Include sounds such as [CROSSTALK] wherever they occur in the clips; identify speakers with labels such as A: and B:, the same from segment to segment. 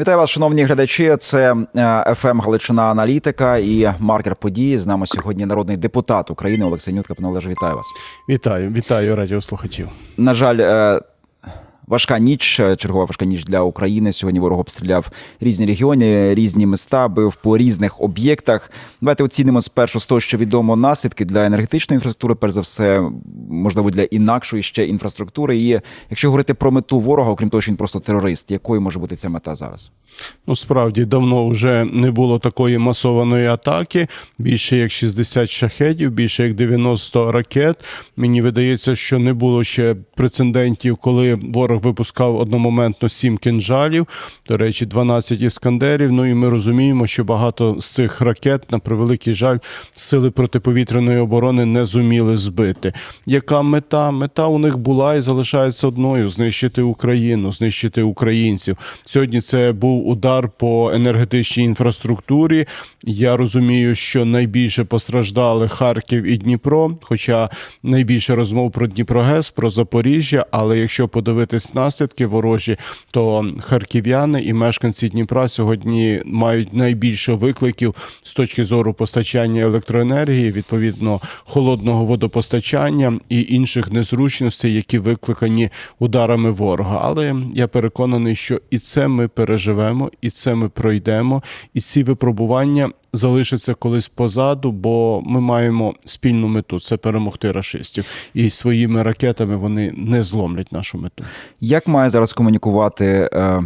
A: Вітаю вас, шановні глядачі. Це ФМ Галичина Аналітика і маркер події. З нами сьогодні народний депутат України Олексій Нютка. Пане Олеже, вітаю вас.
B: Вітаю, вітаю радіослухачів.
A: На жаль, е, важка ніч, чергова важка ніч для України. Сьогодні ворог обстріляв різні регіони, різні міста, бив по різних об'єктах. Давайте оцінимо спершу з того, що відомо наслідки для енергетичної інфраструктури, перш за все, можливо, для інакшої ще інфраструктури. І якщо говорити про мету ворога, окрім того, що він просто терорист, якою може бути ця мета зараз?
B: Ну, справді давно вже не було такої масованої атаки. Більше як 60 шахедів, більше як 90 ракет. Мені видається, що не було ще прецедентів, коли ворог випускав одномоментно 7 кинжалів. До речі, 12 іскандерів. Ну і ми розуміємо, що багато з цих ракет, на превеликий жаль, сили протиповітряної оборони не зуміли збити. Яка мета? Мета у них була і залишається одною: знищити Україну, знищити українців. Сьогодні це був удар по енергетичній інфраструктурі. Я розумію, що найбільше постраждали Харків і Дніпро, хоча найбільше розмов про Дніпрогес, про Запоріжжя. Але якщо подивитись наслідки ворожі, то харків'яни і мешканці Дніпра сьогодні мають найбільше викликів з точки зору постачання електроенергії, відповідно холодного водопостачання і інших незручностей, які викликані ударами ворога. Але я переконаний, що і це ми переживемо, і це ми пройдемо, і ці випробування залишаться колись позаду, бо ми маємо спільну мету це перемогти рашистів, і своїми ракетами вони не зломлять нашу мету.
A: Як має зараз комунікувати е,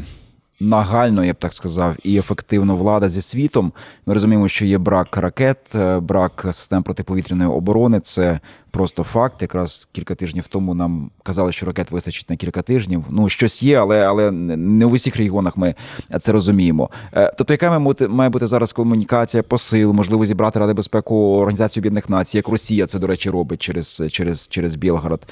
A: нагально, я б так сказав, і ефективно влада зі світом? Ми розуміємо, що є брак ракет, е, брак систем протиповітряної оборони. Це просто факт. Якраз кілька тижнів тому нам казали, що ракет вистачить на кілька тижнів. Ну щось є, але але не в усіх регіонах ми це розуміємо. Е, Тобто, яка має бути зараз комунікація посил, можливо, зібрати Ради безпеку Організації Об'єднаних Націй, як Росія це до речі робить через через через Білгород.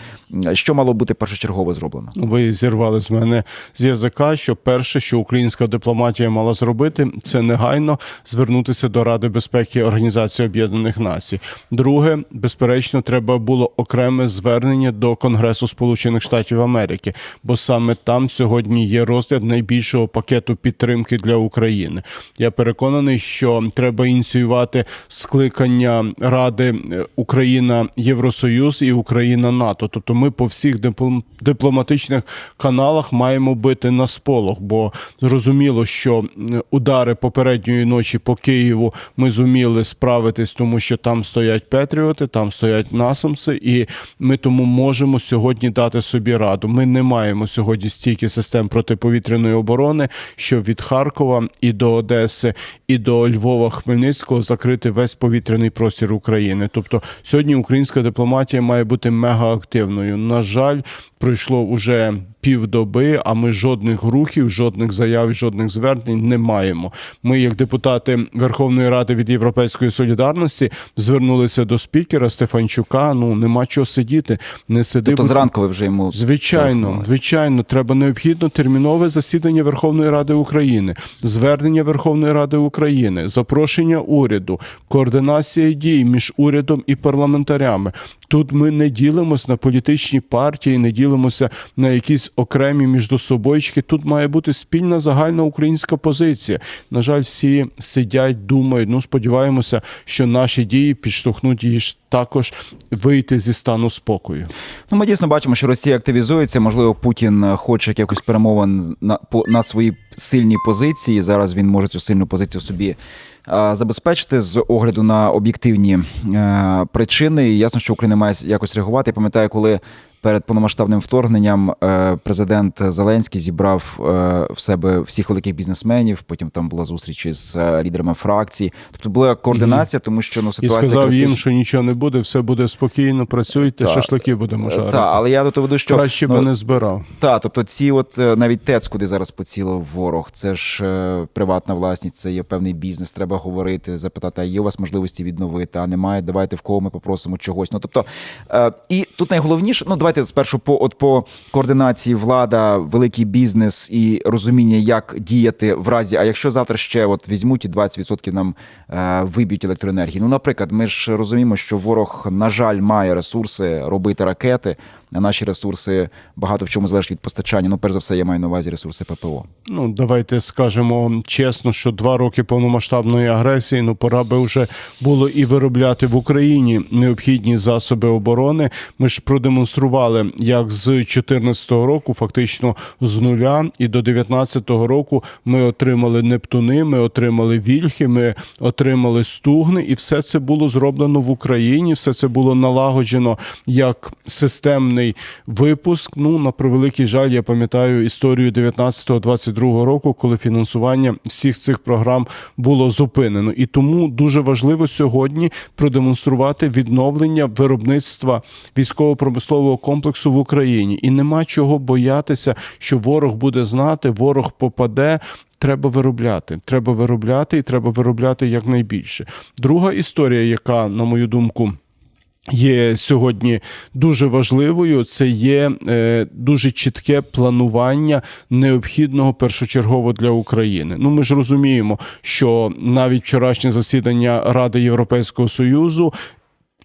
A: Що мало бути першочергово зроблено?
B: Ви зірвали з мене з язика, що перше, що українська дипломатія мала зробити, це негайно звернутися до Ради безпеки Організації Об'єднаних Націй. Друге, безперечно, треба було окреме звернення до Конгресу Сполучених Штатів Америки, бо саме там сьогодні є розгляд найбільшого пакету підтримки для України. Я переконаний, що треба ініціювати скликання Ради е, Україна Євросоюз і Україна НАТО. Тобто, ми по всіх дипломатичних каналах маємо бити на сполох, бо зрозуміло, що удари попередньої ночі по Києву ми зуміли справитись, тому що там стоять Петріоти, там стоять насамси, і ми тому можемо сьогодні дати собі раду. Ми не маємо сьогодні стільки систем протиповітряної оборони, що від Харкова і до Одеси, і до Львова, Хмельницького закрити весь повітряний простір України. Тобто сьогодні українська дипломатія має бути мегаактивною. На жаль, пройшло уже півдоби, а ми жодних рухів, жодних заяв, жодних звернень не маємо. Ми, як депутати Верховної Ради від Європейської солідарності, звернулися до спікера Стефанчука. Ну нема чого сидіти, не сиди.
A: Тобто зранку ви вже йому
B: Звичайно, звичайно, треба необхідно термінове засідання Верховної Ради України, звернення Верховної Ради України, запрошення уряду, координація дій між урядом і парламентарями. Тут ми не ділимося на політичні партії, не ділимося на якісь окремі міждособойчики. Тут має бути спільна загальна українська позиція. На жаль, всі сидять, думають. Ну сподіваємося, що наші дії підштовхнуть її також вийти зі стану спокою.
A: Ну, ми дійсно бачимо, що Росія активізується. Можливо, Путін хоче якихось перемовин на по на свої сильні позиції. Зараз він може цю сильну позицію собі забезпечити з огляду на об'єктивні е, причини. І ясно, що Україна має якось реагувати. Я пам'ятаю, коли. Перед повномасштабним вторгненням е, президент Зеленський зібрав е, в себе всіх великих бізнесменів. Потім там була зустріч із е, лідерами фракцій. Тобто була координація, тому що ну
B: І
A: ситуація
B: сказав їм, що нічого не буде, все буде спокійно, працюйте,
A: Так.
B: шашлики будемо жарити.
A: Так, але я до того веду, що
B: Краще
A: ну,
B: би не збирав.
A: Так, тобто ці, от навіть ТЕЦ, куди зараз поцілив ворог, це ж приватна власність, це є певний бізнес. Треба говорити, запитати, а є у вас можливості відновити, а немає. Давайте в кого ми попросимо чогось. Ну тобто, і тут найголовніше, ну давайте спершу по от по координації влада, великий бізнес і розуміння, як діяти в разі. А якщо завтра ще от візьмуть і 20% нам е, виб'ють електроенергії. Ну, наприклад, ми ж розуміємо, що ворог, на жаль, має ресурси робити ракети. Наші ресурси багато в чому залежать від постачання. Ну, перш за все, я маю на увазі ресурси ППО.
B: Ну, давайте скажемо чесно, що два роки повномасштабної агресії ну пора би вже було і виробляти в Україні необхідні засоби оборони. Ми ж продемонстрували, як з 2014 року, фактично з нуля, і до 2019 року ми отримали Нептуни, ми отримали вільхи, ми отримали стугни, і все це було зроблено в Україні. Все це було налагоджено як системний випуск. Ну на превеликий жаль, я пам'ятаю історію 19-22 року, коли фінансування всіх цих програм було зупинено. І тому дуже важливо сьогодні продемонструвати відновлення виробництва військово-промислового комплексу в Україні. І нема чого боятися, що ворог буде знати, ворог попаде. Треба виробляти, треба виробляти і треба виробляти якнайбільше. Друга історія, яка, на мою думку, Є сьогодні дуже важливою. Це є е, дуже чітке планування необхідного першочергово для України. Ну ми ж розуміємо, що навіть вчорашнє засідання Ради Європейського Союзу.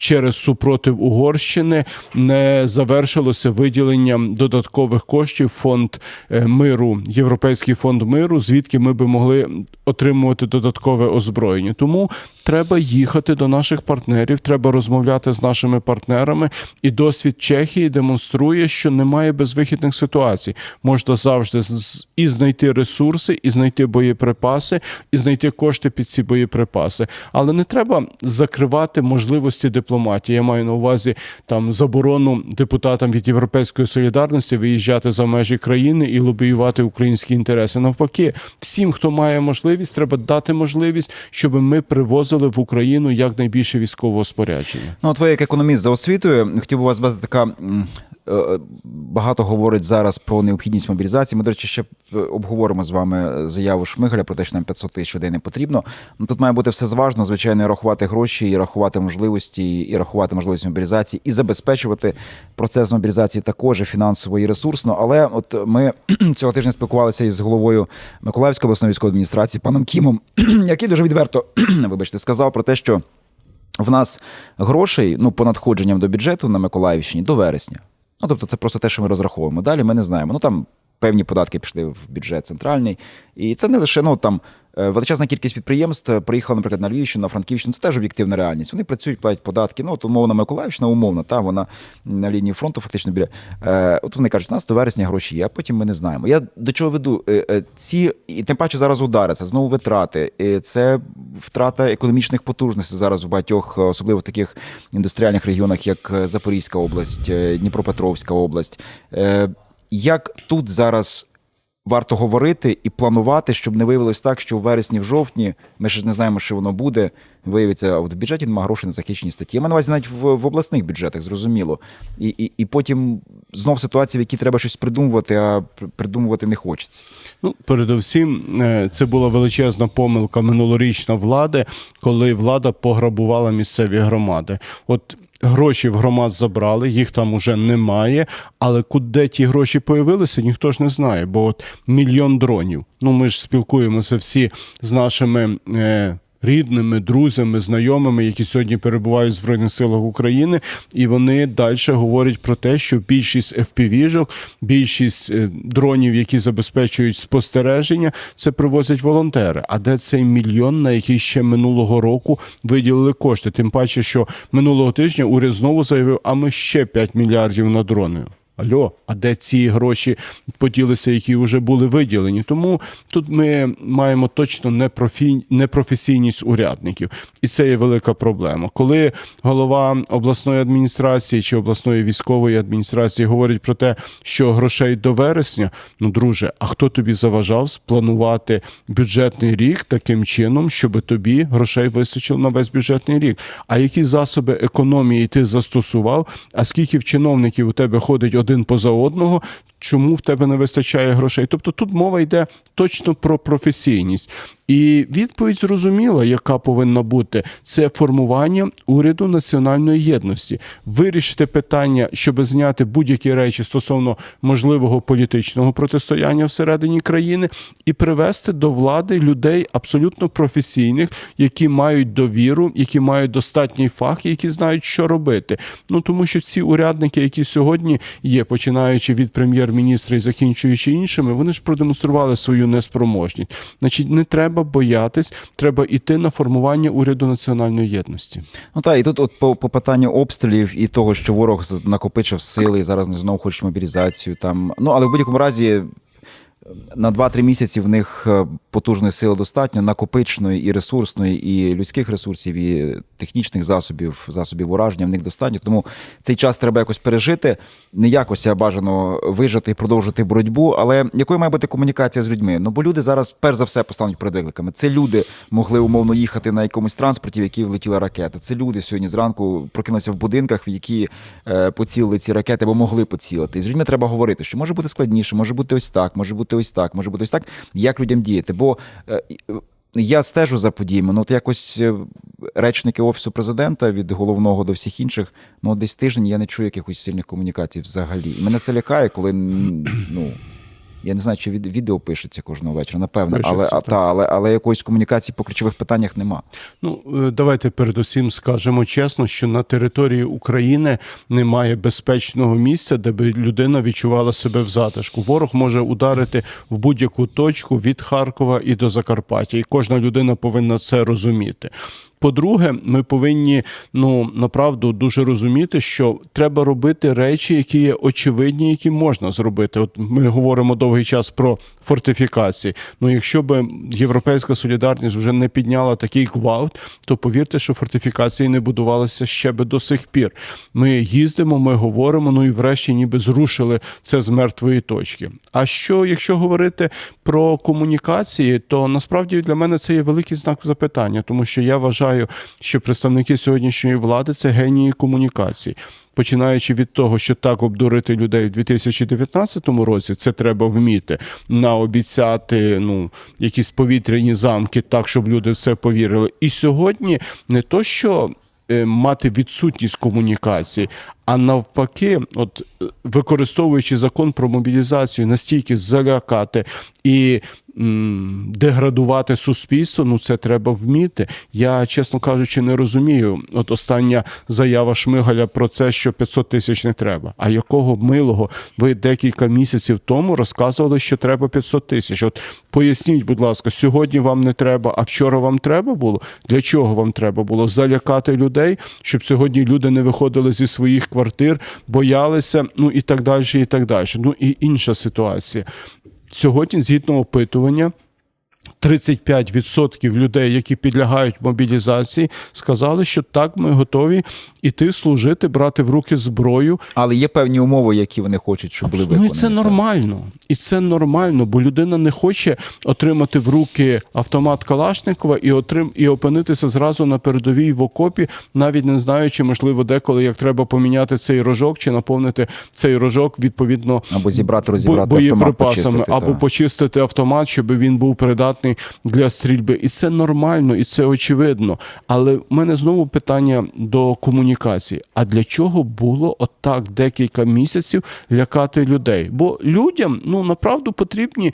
B: Через супротив Угорщини не завершилося виділенням додаткових коштів фонд е, миру, Європейський фонд миру, звідки ми би могли отримувати додаткове озброєння. Тому треба їхати до наших партнерів, треба розмовляти з нашими партнерами. І досвід Чехії демонструє, що немає безвихідних ситуацій. Можна завжди і знайти ресурси, і знайти боєприпаси, і знайти кошти під ці боєприпаси. Але не треба закривати можливості дипломатії. Я маю на увазі там заборону депутатам від Європейської солідарності виїжджати за межі країни і лобіювати українські інтереси. Навпаки, всім, хто має можливість, треба дати можливість, щоб ми привозили в Україну якнайбільше військового спорядження.
A: Ну, от ви як економіст за освітою, хотів би вас бати така. М, е, Багато говорить зараз про необхідність мобілізації. Ми, до речі, ще е, обговоримо з вами заяву Шмигаля про те, що нам 500 тисяч людей не потрібно. Ну тут має бути все зважно, звичайно, і рахувати гроші, і рахувати можливості, і рахувати можливість мобілізації, і забезпечувати процес мобілізації також фінансово і ресурсно. Але от ми [CLEARS THROAT] цього тижня спілкувалися із головою Миколаївської обласної військової адміністрації паном Кімом, [CLEARS THROAT] який дуже відверто, [CLEARS THROAT] вибачте, сказав про те, що. В нас грошей ну по надходженням до бюджету на Миколаївщині до вересня. Ну тобто, це просто те, що ми розраховуємо. Далі ми не знаємо. Ну там певні податки пішли в бюджет центральний, і це не лише ну там. Е, Величезна кількість підприємств е, приїхала, наприклад, на Львівщину, на Франківщину. Це теж об'єктивна реальність. Вони працюють, платять податки. Ну, от умовно Миколаївщина, умовно, та вона на лінії фронту, фактично біля. Е, от вони кажуть, у нас до вересня гроші є, а потім ми не знаємо. Я до чого веду? Ці і тим паче зараз удари, це знову витрати, це втрата економічних потужностей зараз в багатьох, особливо в таких індустріальних регіонах, як Запорізька область, Дніпропетровська область. Як тут зараз варто говорити і планувати, щоб не виявилось так, що в вересні, в жовтні ми ще ж не знаємо, що воно буде. Виявиться, а от в бюджеті немає грошей на захищені статті. Я маю на увазі навіть в, в обласних бюджетах, зрозуміло. І, і, і потім знов ситуація, в якій треба щось придумувати, а пр- придумувати не хочеться.
B: Ну, передовсім, е, це була величезна помилка минулорічна влади, коли влада пограбувала місцеві громади. От гроші в громад забрали, їх там уже немає. Але куди ті гроші появилися, ніхто ж не знає. Бо от мільйон дронів. Ну ми ж спілкуємося всі з нашими. Е, Рідними, друзями, знайомими, які сьогодні перебувають в Збройних силах України, і вони далі говорять про те, що більшість FPV-жок, більшість е, дронів, які забезпечують спостереження, це привозять волонтери. А де цей мільйон, на який ще минулого року виділили кошти? Тим паче, що минулого тижня уряд знову заявив, а ми ще 5 мільярдів на дрони. Альо, а де ці гроші поділися, які вже були виділені? Тому тут ми маємо точно непрофесійність урядників, і це є велика проблема. Коли голова обласної адміністрації чи обласної військової адміністрації говорить про те, що грошей до вересня, ну друже, а хто тобі заважав спланувати бюджетний рік таким чином, щоб тобі грошей вистачило на весь бюджетний рік? А які засоби економії ти застосував? А скільки в чиновників у тебе ходить один поза одного? Чому в тебе не вистачає грошей. Тобто тут мова йде точно про професійність. І відповідь зрозуміла, яка повинна бути: це формування уряду національної єдності, вирішити питання, щоб зняти будь-які речі стосовно можливого політичного протистояння всередині країни, і привести до влади людей абсолютно професійних, які мають довіру, які мають достатній фах, які знають, що робити. Ну тому що ці урядники, які сьогодні є, починаючи від прем'єр-міністра і закінчуючи іншими, вони ж продемонстрували свою неспроможність. Значить, не треба боятись, треба йти на формування уряду національної єдності.
A: Ну так, і тут от по, по питанню обстрілів і того, що ворог накопичив сили і зараз знову хоче мобілізацію. Там ну але в будь-якому разі. На 2-3 місяці в них е, потужної сили достатньо, накопичної і ресурсної, і людських ресурсів, і технічних засобів, засобів ураження в них достатньо. Тому цей час треба якось пережити, не якось а бажано вижити і продовжити боротьбу. Але якою має бути комунікація з людьми? Ну бо люди зараз перш за все постануть перед викликами. Це люди могли умовно їхати на якомусь транспорті, в який влетіла ракета. Це люди сьогодні зранку прокинулися в будинках, в які е, поцілили ці ракети, або могли поцілити. І з людьми треба говорити, що може бути складніше, може бути ось так, може бути ось так, може бути ось так. Як людям діяти? Бо е, е, я стежу за подіями. Ну, от якось е, речники офісу президента від головного до всіх інших, ну десь тиждень я не чую якихось сильних комунікацій взагалі. Мене це лякає, коли ну. Я не знаю, чи від, відео пишеться кожного вечора, напевно, але,
B: Пишеться,
A: а,
B: так.
A: та, але, але якоїсь комунікації по ключових питаннях нема.
B: Ну е, давайте передусім скажемо чесно, що на території України немає безпечного місця, де би людина відчувала себе в затишку. Ворог може ударити в будь-яку точку від Харкова і до Закарпаття, і кожна людина повинна це розуміти. По-друге, ми повинні ну направду дуже розуміти, що треба робити речі, які є очевидні, які можна зробити. От ми говоримо довгий час про фортифікації. Ну, якщо би європейська солідарність вже не підняла такий гвалт, то повірте, що фортифікації не будувалися ще би до сих пір. Ми їздимо, ми говоримо. Ну і врешті, ніби зрушили це з мертвої точки. А що, якщо говорити про комунікації, то насправді для мене це є великий знак запитання, тому що я вважаю, що представники сьогоднішньої влади це генії комунікації. Починаючи від того, що так обдурити людей в 2019 році, це треба вміти наобіцяти ну якісь повітряні замки, так щоб люди в це повірили. І сьогодні не то, що е, мати відсутність комунікації, а навпаки, от використовуючи закон про мобілізацію, настільки залякати і деградувати суспільство, ну це треба вміти. Я, чесно кажучи, не розумію. От остання заява Шмигаля про це, що 500 тисяч не треба. А якого милого ви декілька місяців тому розказували, що треба 500 тисяч. От поясніть, будь ласка, сьогодні вам не треба, а вчора вам треба було? Для чого вам треба було залякати людей, щоб сьогодні люди не виходили зі своїх квартир, боялися, ну і так далі, і так далі. Ну і інша ситуація. Сьогодні, згідно опитування, 35% людей, які підлягають мобілізації, сказали, що так, ми готові іти служити, брати в руки зброю.
A: Але є певні умови, які вони хочуть, щоб були
B: Ну і це нормально. І це нормально, бо людина не хоче отримати в руки автомат Калашникова і отрим і опинитися зразу на передовій в окопі, навіть не знаючи, можливо, деколи як треба поміняти цей рожок чи наповнити цей рожок відповідно
A: Або зібрати, розібрати
B: боєприпасами,
A: почистити,
B: або
A: та.
B: почистити автомат, щоб він був придатний для стрільби. І це нормально, і це очевидно. Але в мене знову питання до комунікації: а для чого було отак декілька місяців лякати людей? Бо людям ну направду потрібні.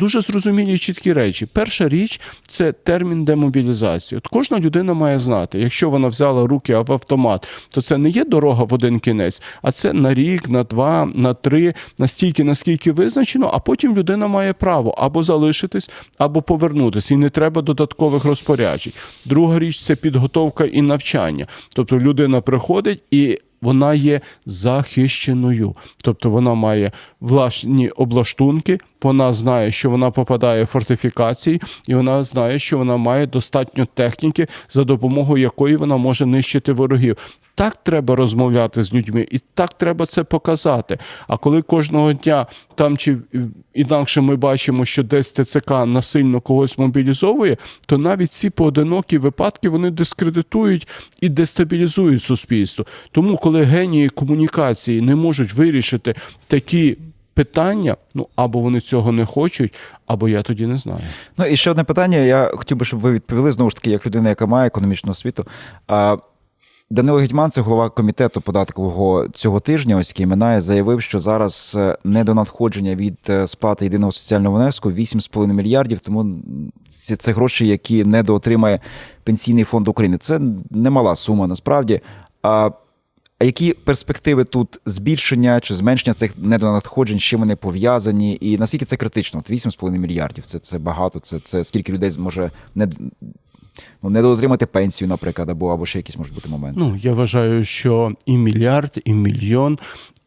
B: Дуже зрозумілі і чіткі речі. Перша річ це термін демобілізації. От кожна людина має знати, якщо вона взяла руки в автомат, то це не є дорога в один кінець, а це на рік, на два, на три, настільки, наскільки визначено, а потім людина має право або залишитись, або повернутися. І не треба додаткових розпоряджень. Друга річ це підготовка і навчання. Тобто людина приходить і. Вона є захищеною, тобто вона має власні облаштунки, вона знає, що вона попадає в фортифікації, і вона знає, що вона має достатньо техніки, за допомогою якої вона може нищити ворогів. Так треба розмовляти з людьми, і так треба це показати. А коли кожного дня там чи е, інакше ми бачимо, що десь ТЦК насильно когось мобілізовує, то навіть ці поодинокі випадки вони дискредитують і дестабілізують суспільство. Тому, коли генії комунікації не можуть вирішити такі питання: ну або вони цього не хочуть, або я тоді не знаю.
A: Ну і ще одне питання. Я хотів би, щоб ви відповіли знову ж таки, як людина, яка має економічну освіту. А, Данило Гетьман, це голова комітету податкового цього тижня, ось який минає, заявив, що зараз е, недонадходження від е, сплати єдиного соціального внеску 8,5 мільярдів. Тому це, це гроші, які недоотримає пенсійний фонд України. Це немала сума насправді. А а які перспективи тут збільшення чи зменшення цих недонадходжень, з чим вони пов'язані, і наскільки це критично? От 8,5 мільярдів. Це, це багато. Це, це скільки людей зможе не, ну, не доотримати пенсію, наприклад, або, або ще якісь можуть бути моменти.
B: Ну я вважаю, що і мільярд, і мільйон,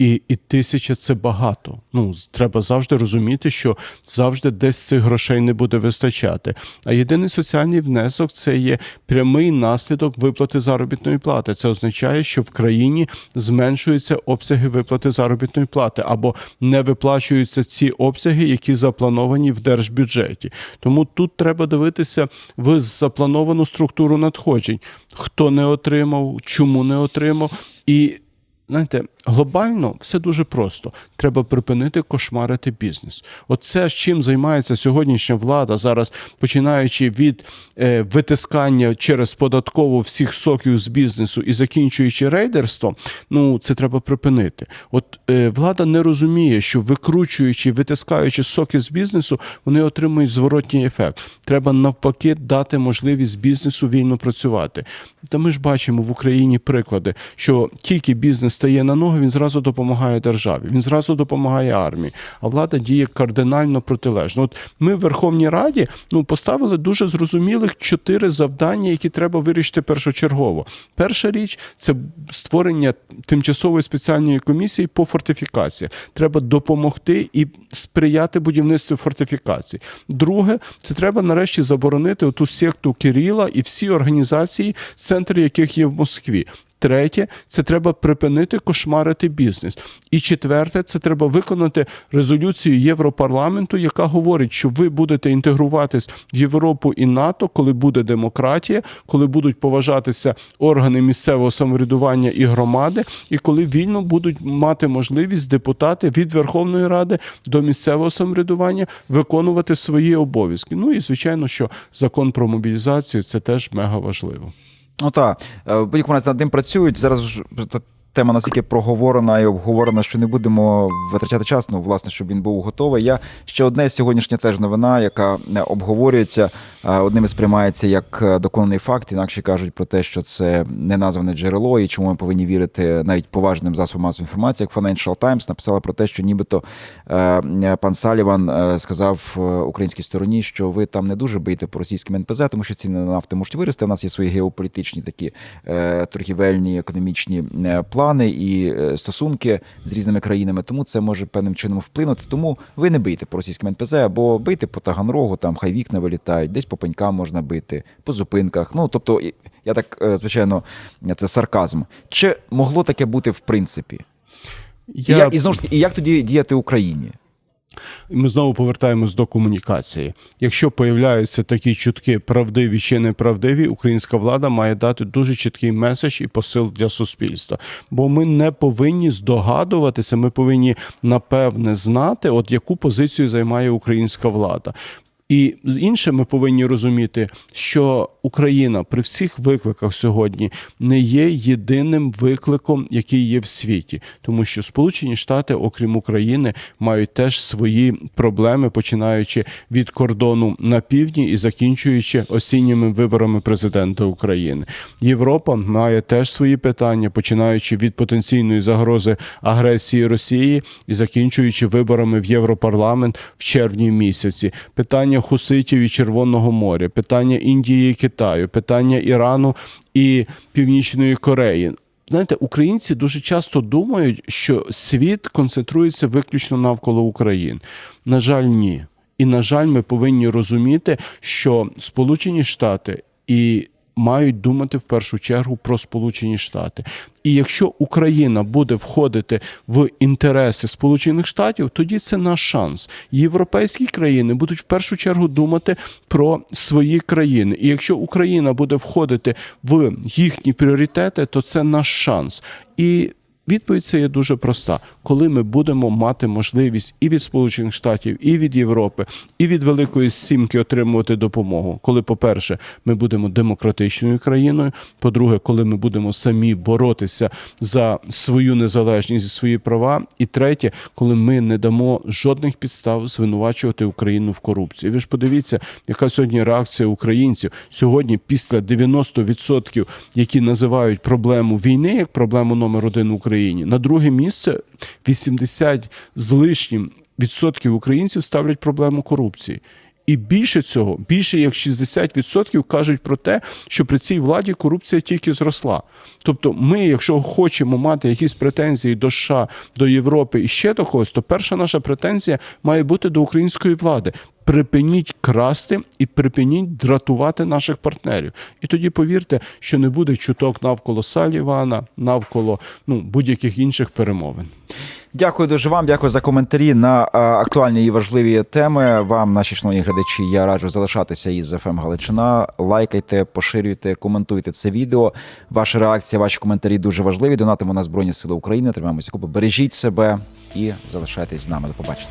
B: і, і тисяча це багато. Ну треба завжди розуміти, що завжди десь цих грошей не буде вистачати. А єдиний соціальний внесок це є прямий наслідок виплати заробітної плати. Це означає, що в країні зменшуються обсяги виплати заробітної плати або не виплачуються ці обсяги, які заплановані в держбюджеті. Тому тут треба дивитися в заплановану структуру надходжень, хто не отримав, чому не отримав і. Знаєте, глобально все дуже просто. Треба припинити кошмарити бізнес. Оце з чим займається сьогоднішня влада зараз, починаючи від е, витискання через податкову всіх соків з бізнесу і закінчуючи рейдерством. Ну це треба припинити. От е, влада не розуміє, що викручуючи, витискаючи соки з бізнесу, вони отримують зворотній ефект. Треба навпаки дати можливість бізнесу вільно працювати. Та ми ж бачимо в Україні приклади, що тільки бізнес стає на ноги, він зразу допомагає державі, він зразу допомагає армії. А влада діє кардинально протилежно. От ми в Верховній Раді ну поставили дуже зрозумілих чотири завдання, які треба вирішити першочергово. Перша річ це створення тимчасової спеціальної комісії по фортифікації. Треба допомогти і сприяти будівництву фортифікацій. Друге, це треба нарешті заборонити оту секту Кирила і всі організації, центри яких є в Москві. Третє, це треба припинити кошмарити бізнес. І четверте, це треба виконати резолюцію Європарламенту, яка говорить, що ви будете інтегруватись в Європу і НАТО, коли буде демократія, коли будуть поважатися органи місцевого самоврядування і громади, і коли вільно будуть мати можливість депутати від Верховної Ради до місцевого самоврядування виконувати свої обов'язки. Ну і звичайно, що закон про мобілізацію це теж мега важливо.
A: Ну так, в будь-якому разі над ним працюють. Зараз тема настільки проговорена і обговорена, що не будемо витрачати час, ну, власне, щоб він був готовий. Я ще одне сьогоднішня теж новина, яка е, обговорюється, е, одними сприймається як е, доконаний факт, інакше кажуть про те, що це не назване джерело, і чому ми повинні вірити навіть поважним засобам масової інформації, як Financial Times написала про те, що нібито пан Саліван сказав українській стороні, що ви там не дуже биєте по російським НПЗ, тому що ціни на нафти можуть вирости. У нас є свої геополітичні такі торгівельні економічні е, плани і е, стосунки з різними країнами. Тому це може певним чином вплинути. Тому ви не бийте по російським НПЗ, або бийте по Таганрогу, там хай вікна вилітають, десь по пенькам можна бити, по зупинках. Ну тобто, я так е, звичайно, це сарказм. Чи могло таке бути в принципі? І,
B: Я...
A: як, і знову ж таки, і як тоді діяти Україні?
B: Ми знову повертаємось до комунікації. Якщо появляються такі чутки, правдиві чи неправдиві, українська влада має дати дуже чіткий меседж і посил для суспільства. Бо ми не повинні здогадуватися, ми повинні напевне знати, от яку позицію займає українська влада. І інше ми повинні розуміти, що Україна при всіх викликах сьогодні не є єдиним викликом, який є в світі, тому що Сполучені Штати, окрім України, мають теж свої проблеми, починаючи від кордону на півдні і закінчуючи осінніми виборами президента України. Європа має теж свої питання, починаючи від потенційної загрози агресії Росії і закінчуючи виборами в Європарламент в червні місяці. Питання хуситів і Червоного моря, питання Індії і Китаю, питання Ірану і Північної Кореї. Знаєте, українці дуже часто думають, що світ концентрується виключно навколо України. На жаль, ні. І на жаль, ми повинні розуміти, що Сполучені Штати і мають думати в першу чергу про Сполучені Штати. І якщо Україна буде входити в інтереси Сполучених Штатів, тоді це наш шанс. Європейські країни будуть в першу чергу думати про свої країни. І якщо Україна буде входити в їхні пріоритети, то це наш шанс. І Відповідь це є дуже проста: коли ми будемо мати можливість і від Сполучених Штатів, і від Європи, і від Великої Сімки отримувати допомогу. Коли, по-перше, ми будемо демократичною країною. По-друге, коли ми будемо самі боротися за свою незалежність, за свої права. І третє, коли ми не дамо жодних підстав звинувачувати Україну в корупції. Ви ж подивіться, яка сьогодні реакція українців сьогодні, після 90%, які називають проблему війни як проблему номер один в Україні, на друге місце 80 з лишнім відсотків українців ставлять проблему корупції. І більше цього, більше як 60% кажуть про те, що при цій владі корупція тільки зросла. Тобто, ми, якщо хочемо мати якісь претензії до США, до Європи і ще до когось, то перша наша претензія має бути до української влади. Припиніть красти і припиніть дратувати наших партнерів. І тоді повірте, що не буде чуток навколо Салівана, навколо ну будь-яких інших перемовин.
A: Дякую дуже вам. Дякую за коментарі на актуальні і важливі теми. Вам, наші шановні глядачі, я раджу залишатися із ФМ Галичина. Лайкайте, поширюйте, коментуйте це відео. Ваша реакція, ваші коментарі дуже важливі. Донатимо на Збройні Сили України. Тримаємося купи. Бережіть себе і залишайтесь з нами. До побачення.